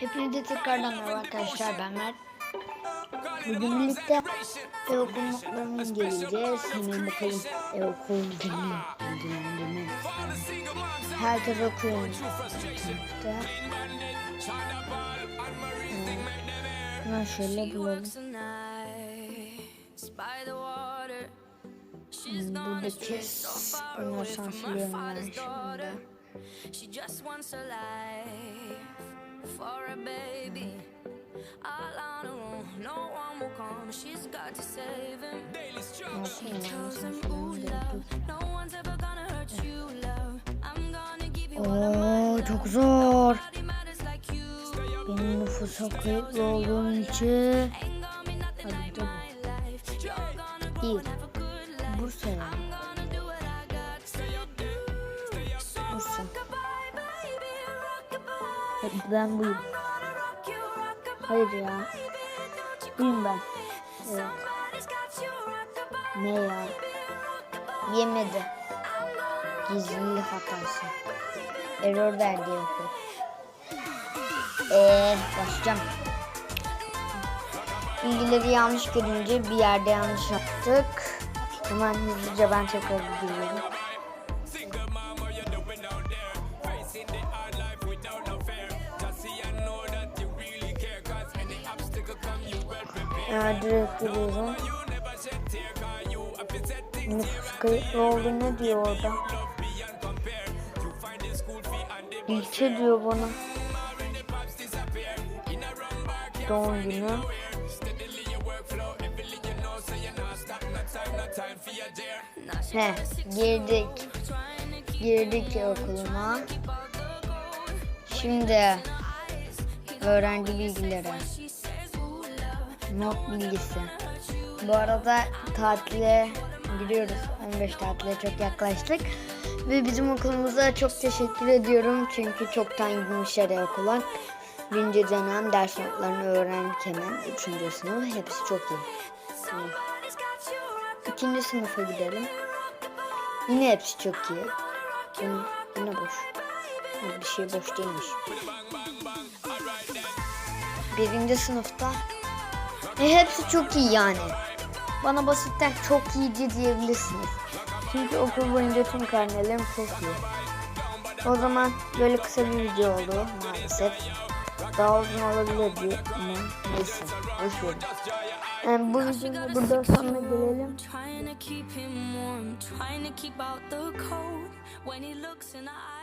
Hepinize tekrardan merhaba arkadaşlar ben Mert. Bugün birlikte ev okul notlarını inceleyeceğiz. Hemen bakalım ev okul dinle. Herkes okuyor. Hemen şöyle bulalım. Hmm, Buradaki onları sansürlüyorum ben şimdi. She just wants a life for a baby. All on her own, no one will come. She's got to save him. Nasıl yani Tells him, ooh, love, no one's ever gonna hurt you, love. I'm gonna give you all of my çok zor. body matters like you. Benim nüfusa kayıtlı olduğum için. Hadi like dur. Ben buyum. Hayır ya. Buyum ben. Evet. Ne ya? Yemedi. Gizlilik hatası. Error verdi yapıyor. Eee başlayacağım. Bilgileri yanlış görünce bir yerde yanlış yaptık. Hemen hızlıca ben tekrar gidiyorum. Ee, direkt giriyorum. Nüfus kayıtlı oldu ne diyor orada? İlçe diyor bana. Doğum günü. He, girdik. Girdik okuluma. Şimdi öğrenci bilgileri. Not bilgisi. Bu arada tatile giriyoruz. 15 tatile çok yaklaştık. Ve bizim okulumuza çok teşekkür ediyorum. Çünkü çoktan girmişler ya okula. Birinci dönem ders notlarını öğrendik hemen. Üçüncü sınıf hepsi çok iyi. İkinci sınıfa gidelim. Yine hepsi çok iyi. Yine, yine boş. Bir şey boş değilmiş. Birinci sınıfta e, hepsi çok iyi yani. Bana basitten çok iyiydi diyebilirsiniz. Çünkü okul boyunca tüm karnelerim çok iyi. O zaman böyle kısa bir video oldu maalesef. Daha uzun olabilirdi ama neyse boş verin. Yani bu videonun burada sonuna gelelim. Trying to keep him warm, trying to keep out the cold. When he looks in the eye.